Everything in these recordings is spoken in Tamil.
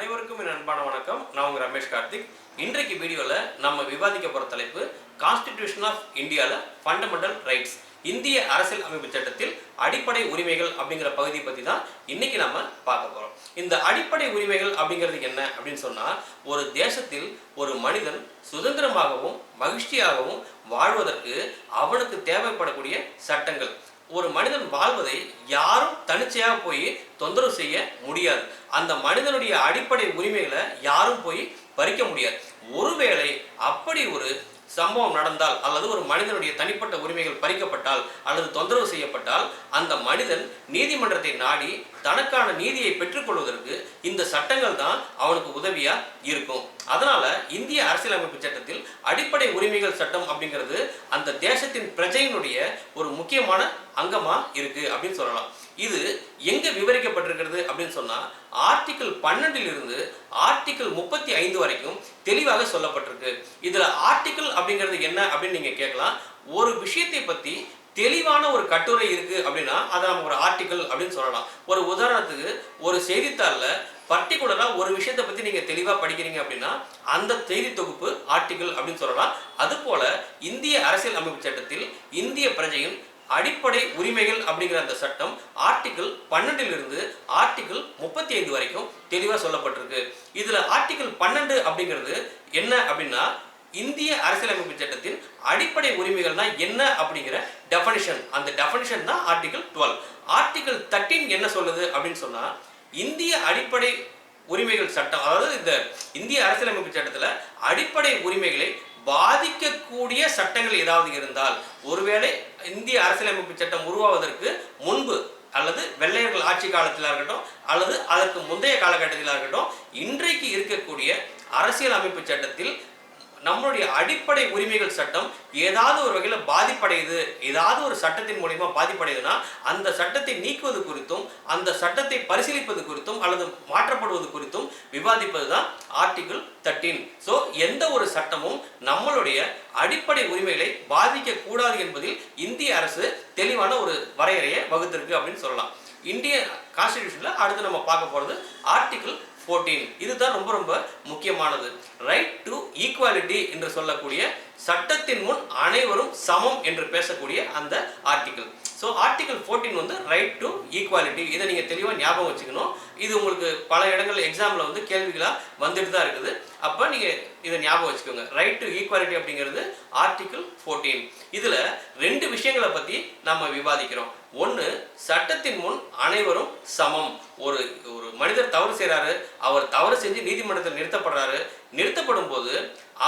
அனைவருக்கும் என் அன்பான வணக்கம். நான் உங்க ரமேஷ் கார்த்திக். இன்றைக்கு வீடியோவில் நம்ம விவாதிக்க போகிற தலைப்பு கான்ஸ்டிடியூஷன் ஆஃப் இந்தியாவில் ஃபண்டமெண்டல் ரைட்ஸ் இந்திய அரசியல் அமைப்பு சட்டத்தில் அடிப்படை உரிமைகள் அப்படிங்கிற பகுதியை பற்றி தான் இன்னைக்கு நம்ம பார்க்க போகிறோம் இந்த அடிப்படை உரிமைகள் அப்படிங்கிறது என்ன அப்படின்னு சொன்னால் ஒரு தேசத்தில் ஒரு மனிதன் சுதந்திரமாகவும் மகிழ்ச்சியாகவும் வாழ்வதற்கு அவனுக்கு தேவைப்படக்கூடிய சட்டங்கள். ஒரு மனிதன் வாழ்வதை யாரும் தனிச்சையாக போய் தொந்தரவு செய்ய முடியாது. அந்த மனிதனுடைய அடிப்படை உரிமைகளை யாரும் போய் பறிக்க முடியாது. ஒருவேளை அப்படி ஒரு சம்பவம் நடந்தால் அல்லது ஒரு மனிதனுடைய தனிப்பட்ட உரிமைகள் பறிக்கப்பட்டால் அல்லது தொந்தரவு செய்யப்பட்டால் அந்த மனிதன் நீதிமன்றத்தை நாடி தனக்கான நீதியை பெற்றுக்கொள்வதற்கு இந்த சட்டங்கள் தான் அவனுக்கு உதவியா இருக்கும். அதனால இந்திய அரசியலமைப்பு சட்டத்தில் அடிப்படை உரிமைகள் சட்டம் அப்படிங்கிறது அந்த தேசத்தின் பிரஜையினுடைய ஒரு முக்கியமான அங்கமா இருக்கு அப்படின்னு சொல்லலாம். இது எங்க விவரிக்கப்பட்டிருக்கிறது அப்படின்னு சொன்னா ஆர்டிகிள் பன்னெண்டில் இருந்து ஆர்டிகிள் முப்பத்தி ஐந்து வரைக்கும் தெளிவாக சொல்லப்பட்டிருக்கு. இதுல ஆர்டிகிள் அப்படிங்கிறது என்ன அப்படின்னு நீங்க கேட்கலாம். ஒரு விஷயத்தை பத்தி தெளிவான ஒரு கட்டுரை இருக்கு அப்படின்னா அதை நம்ம ஒரு ஆர்டிக்கல் அப்படின்னு சொல்லலாம். ஒரு உதாரணத்துக்கு ஒரு செய்தித்தாளில் பர்டிகுலராக ஒரு விஷயத்தை பற்றி நீங்கள் தெளிவாக படிக்கிறீங்க அப்படின்னா அந்த செய்தி தொகுப்பு ஆர்டிக்கல் அப்படின்னு சொல்லலாம். அதுபோல இந்திய அரசியல் அமைப்பு சட்டத்தில் இந்திய பிரஜையின் அடிப்படை உரிமைகள் அப்படிங்கிற அந்த சட்டம் ஆர்டிகிள் பன்னெண்டிலிருந்து ஆர்டிகிள் முப்பத்தி ஐந்து வரைக்கும் தெளிவாக சொல்லப்பட்டிருக்கு. இதில் ஆர்டிகிள் பன்னெண்டு அப்படிங்கிறது என்ன அப்படின்னா இந்திய அரசியலமைப்பு சட்டத்தின் அடிப்படை உரிமைகள்னா என்ன அப்படிங்கிற டெஃபனிஷன் அந்த டெஃபனிஷன் தான் ஆர்டிகல் டுவெல் ஆர்டிகல் தர்டீன் என்ன சொல்லுது அப்படின்னு சொன்னா இந்திய அடிப்படை உரிமைகள் சட்டம் அதாவது இந்த இந்திய அரசியலமைப்பு சட்டத்தில் அடிப்படை உரிமைகளை பாதிக்கக்கூடிய சட்டங்கள் ஏதாவது இருந்தால் ஒருவேளை இந்திய அரசியலமைப்பு சட்டம் உருவாவதற்கு முன்பு அல்லது வெள்ளையர்கள் ஆட்சி காலத்தில் இருக்கட்டும் அல்லது அதற்கு முந்தைய காலகட்டத்தில் இருக்கட்டும் இன்றைக்கு இருக்கக்கூடிய அரசியல் அமைப்பு சட்டத்தில் நம்மளுடைய அடிப்படை உரிமைகள் சட்டம் ஏதாவது ஒரு வகையில் பாதிப்படையுது ஏதாவது ஒரு சட்டத்தின் மூலியமா பாதிப்படையுதுன்னா அந்த சட்டத்தை நீக்குவது குறித்தும் அந்த சட்டத்தை பரிசீலிப்பது குறித்தும் அல்லது மாற்றப்படுவது குறித்தும் விவாதிப்பது தான் ஆர்டிகிள் தேர்ட்டீன் ஸோ எந்த ஒரு சட்டமும் நம்மளுடைய அடிப்படை உரிமைகளை பாதிக்க கூடாது என்பதில் இந்திய அரசு தெளிவான ஒரு வரையறையை வகுத்திருக்கு அப்படின்னு சொல்லலாம். இந்திய கான்ஸ்டிடியூஷனில் அடுத்து நம்ம பார்க்க போகிறது ஆர்டிகிள் ஃபோர்டீன் இதுதான் ரொம்ப ரொம்ப முக்கியமானது. ரைட் டு ஈக்குவாலிட்டி என்று சொல்லக்கூடிய சட்டத்தின் முன் அனைவரும் சமம் என்று பேசக்கூடிய அந்த ஆர்டிகிள் ஸோ ஆர்டிகல் ஃபோர்டீன் வந்து ரைட் டு ஈக்குவாலிட்டி இதை நீங்கள் தெளிவாக ஞாபகம் வச்சுக்கணும். இது உங்களுக்கு பல இடங்கள் எக்ஸாமில் வந்து கேள்விகளாக வந்துட்டு தான் இருக்குது. அப்போ நீங்கள் இதை ஞாபகம் வச்சுக்கோங்க. ரைட் டு ஈக்குவாலிட்டி அப்படிங்கிறது ஆர்டிகிள் ஃபோர்டீன் இதில் ரெண்டு விஷயங்களை பற்றி நம்ம விவாதிக்கிறோம். ஒன்று சட்டத்தின் முன் அனைவரும் சமம். ஒரு ஒரு மனிதர் தவறு செய்கிறாரு அவர் தவறு செஞ்சு நீதிமன்றத்தில் நிறுத்தப்படுறாரு. நிறுத்தப்படும் போது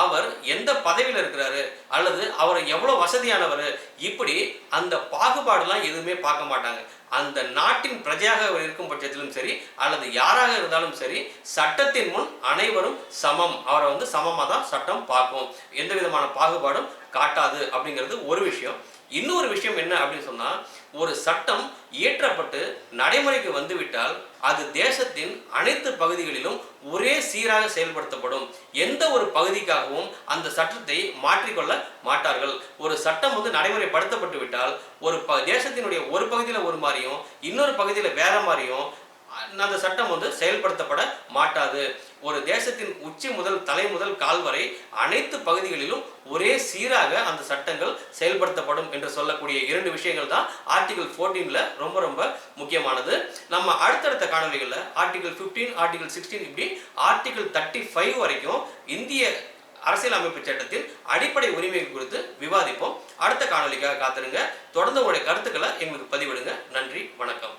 அவர் எந்த பதவியில் இருக்கிறாரு அல்லது அவர் எவ்வளோ வசதியானவர் இப்படி அந்த பாகுபாடுலாம் எதுவுமே பார்க்க மாட்டாங்க. அந்த நாட்டின் பிரஜையாக இருக்கும் பட்சத்திலும் சரி அல்லது யாராக இருந்தாலும் சரி சட்டத்தின் முன் அனைவரும் சமம். அவரை வந்து சமமாக தான் சட்டம் பார்க்கும். எந்த விதமான பாகுபாடும் காட்டாது அப்படிங்கிறது ஒரு விஷயம். இன்னொரு விஷயம் என்ன அப்படின்னு சொன்னால் ஒரு சட்டம் இயற்றப்பட்டு நடைமுறைக்கு வந்துவிட்டால் அது தேசத்தின் அனைத்து பகுதிகளிலும் ஒரே சீராக செயல்படுத்தப்படும். எந்த ஒரு பகுதிக்காகவும் அந்த சட்டத்தை மாற்றிக்கொள்ள மாட்டார்கள். ஒரு சட்டம் வந்து நடைமுறைப்படுத்தப்பட்டு விட்டால் ஒரு ப தேசத்தினுடைய ஒரு பகுதியில் ஒரு மாதிரியும் இன்னொரு பகுதியில் வேற மாதிரியும் அந்த சட்டம் வந்து செயல்படுத்தப்பட மாட்டாது. ஒரு தேசத்தின் உச்சி முதல் தலை முதல் கால் வரை அனைத்து பகுதிகளிலும் ஒரே சீராக அந்த சட்டங்கள் செயல்படுத்தப்படும் என்று சொல்லக்கூடிய இரண்டு விஷயங்கள் தான் ஆர்டிகல் ஃபோர்டீனில் ரொம்ப ரொம்ப முக்கியமானது. நம்ம அடுத்தடுத்த காணொலிகளில் ஆர்டிகல் ஃபிஃப்டீன் ஆர்டிகல் சிக்ஸ்டீன் இப்படி ஆர்டிகல் தேர்ட்டி ஃபைவ் வரைக்கும் இந்திய அரசியல் அமைப்பு சட்டத்தின் அடிப்படை உரிமைகள் குறித்து விவாதிப்போம். அடுத்த காணொலிக்காக காத்திருங்க. தொடர்ந்து உங்களுடைய கருத்துக்களை எங்களுக்கு பதிவிடுங்க. நன்றி வணக்கம்.